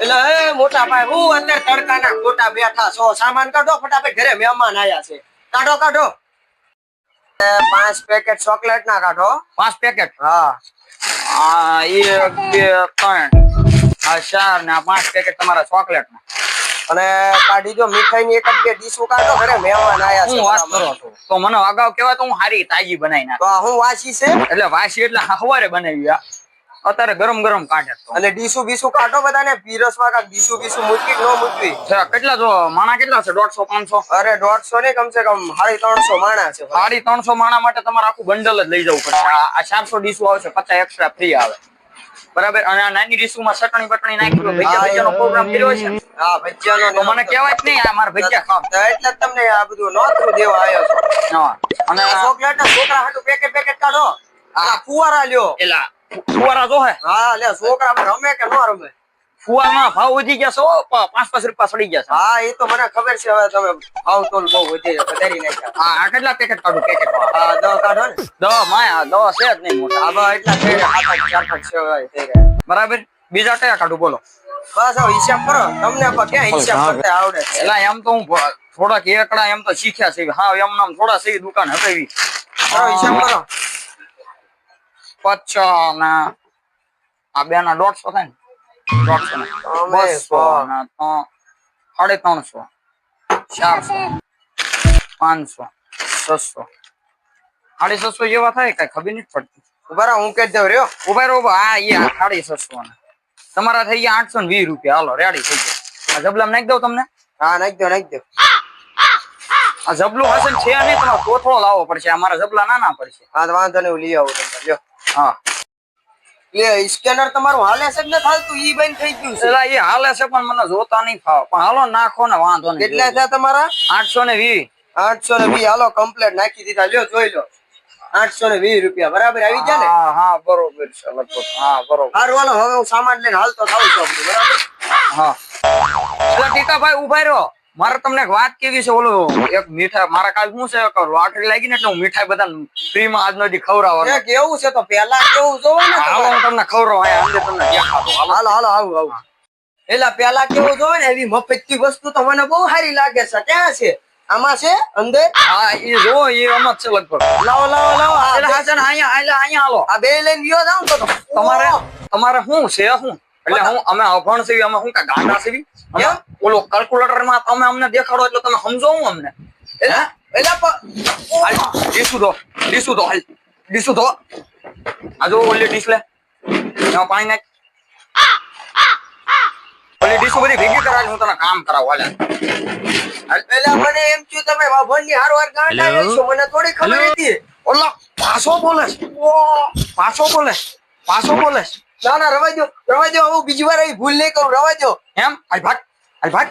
એટલે એ મોટા ભાઈ હું અત્યારે તડકાના ખોટા બેઠા છો. સામાન કાઢો ફટાફટ ઘરે મહેમાન આયા છે. કાઢો કાઢો. પાંચ પેકેટ ચોકલેટ ના કાઢો. પાંચ પેકેટ હા. આ એક બે ત્રણ. આ ચાર ને પાંચ પેકેટ તમારા ચોકલેટ ના. અને કાઢી મીઠાઈ ની એક જ બે ડીશું કાઢો ઘરે મહેમાન આયા છે વાત કરો છો. તો મને અગાઉ કહેવાય તો હું હારી તાજી બનાવી નાખ હું વાસી છે? એટલે વાસી એટલે સવારે બનાવી આ. અત્યારે ગરમ ગરમ કાઢે અને ડીશું બીસું કાઢો બધાને. પીરસવા કાંક ડીશું બીસું મૂકી ન મૂકવી? કેટલા જો માણા કેટલા છે? દોઢસો પાંચસો? અરે દોઢસો ને કમસે કમ સાડી ત્રણસો માણા છે. સાડી ત્રણસો માણા માટે તમારે આખું બંડલ જ લઈ જવું પડશે. આ ચારસો ડીશું આવશે પચાસ એક્સ્ટ્રા ફ્રી આવે. બરાબર? અને આ નાની ડીશુમાં ચટણી બટણી નાખી ભજીયા ભજીયાનો પ્રોગ્રામ કર્યો છે હા ભજીયાનો તો મને કહેવાય જ નહીં આ મારા ભજીયા. ખાવ એટલે તમને આ બધું નોતરું દેવા આવ્યો છો. અને ચોકલેટ ના છોકરા હાટુ પેકેટ પેકેટ કાઢો. આ ફુવારા લ્યો. એલા ફુવારા જો હે. હા લે છોકરા રમે કે ન રમે? ફુવારમાં ભાવ વધી ગયા છે હો, પાંચ પાંચ રૂપિયા સડી ગયા છે. હા એ તો મને ખબર છે હવે તમે ભાવ તોલ બહુ વધી વધારી નાખ્યા. હા આ કેટલા પેકેટ કાઢું પેકેટ હા દવા કાઢો ને. દવા માયા દવા છે જ નહીં મોટા. આમાં એટલા છે ચાર પાંચ છે બરાબર? બીજા કયા કાઢું બોલો. બસ હવે હિસાબ કરો. તમને પણ ક્યાં હિસાબ કરતા આવડે? એલા એમ તો હું થોડાક એકડા એમ તો શીખ્યા છે. હા એમ નામ થોડા છે દુકાન હટાવી. હિસાબ કરો. પચાસ ને આ બે ના દોઢસો થાય ને? દોઢસો ને. બસો ને સાડી ત્રણસો ચારસો પાંચસો છસો. સાડી છસો જેવા થાય કઈ ખબર નથી પડતી. ઊભા હું કહી દઉં રહ્યો? ઊભા રહો. હા એ સાડી છસો ને. તમારા થઈ ગયા આઠસો ને વીસ રૂપિયા. હાલો રેડી થઈ ગયા. આ જબલામાં નાખી દઉં તમને? હા નાખી દો નાખી દો. આ જબલું હશે ને છે નહીં તમારે કોથળો લાવવો પડશે. અમારા જબલા નાના પડશે. હા વાંધો નહીં હું લઈ આવું તમને. લ્યો. હા. એ સ્કેનર તમારું હાલે છે ને હાલતું? ઈ બંધ થઈ ગયું છે. એ હાલે છે પણ મને જોતા નહીં ફાવ. પણ હાલો નાખો ને વાંધો નહીં. કેટલા છે તમારા? આઠસો ને વીસ. આઠસો ને વીસ. હાલો કમ્પ્લેટ નાખી દીધા. લ્યો જોઈ લો. આઠસો ને વીસ રૂપિયા. બરાબર આવી ગયા ને? હા હા બરોબર છે લગભગ. હા બરોબર. સારું હાલો હવે હું સામાન લઈને હાલતો થાવ છું. બરાબર? હા. ટીકાભાઈ ઊભા રહ્યો. મારે તમને એક વાત કેવી છે ઓલું એક મીઠાઈ મારા કાલ શું છે લોટરી લાગી ને એટલે હું મીઠાઈ બધા ફ્રી માં આજ નથી ખવડાવવાનો કેવું છે તો પેલા કેવું જોવો ને હાલો હું તમને ખવડાવ અંદર તમને હાલો. હાલો આવું આવું. એટલે પેલા કેવું જોવો ને એવી મફતની વસ્તુ તો મને બહુ સારી લાગે છે. ક્યાં છે? આમાં છે? અંદર? હા એ જો એ રમત છે લગભગ. લાવો લાવો લાવો. એટલે હાચન અહીંયા એટલે અહીંયા હાલો. આ બે લઈને ગયો જાઉં તો તમારે તમારે શું છે શું? એટલે હું અમે અભણ છીએ અમે શું કે ગાંડા છીએ અમે ઓલો કેલ્ક્યુલેટરમાં તમે અમને દેખાડો એટલે તમે સમજો હું અમને. એટલે એલા પ- હાલ ડીસુ દો ડીસુ દો હાલ ડીસુ દો આ જો ઓલી ડીશ લે. એમાં પાણી નાખ. ઓલી ડીશુ બધી ભેગી કરાવી હું તને કામ કરાવું હાલે. મને એમ થયું તમે વાભણની હારવાર ગાંડા આવ્યા છો મને થોડી ખબર? હતી. ઓલા પાછો બોલે. પાછો બોલે. પાછો બોલે. ના ના રવા દો રવા દો હું બીજી વાર આવી, ભૂલ નહીં કરું રવા દો. એમ? હાલ ભાગ હાલ ભાગ.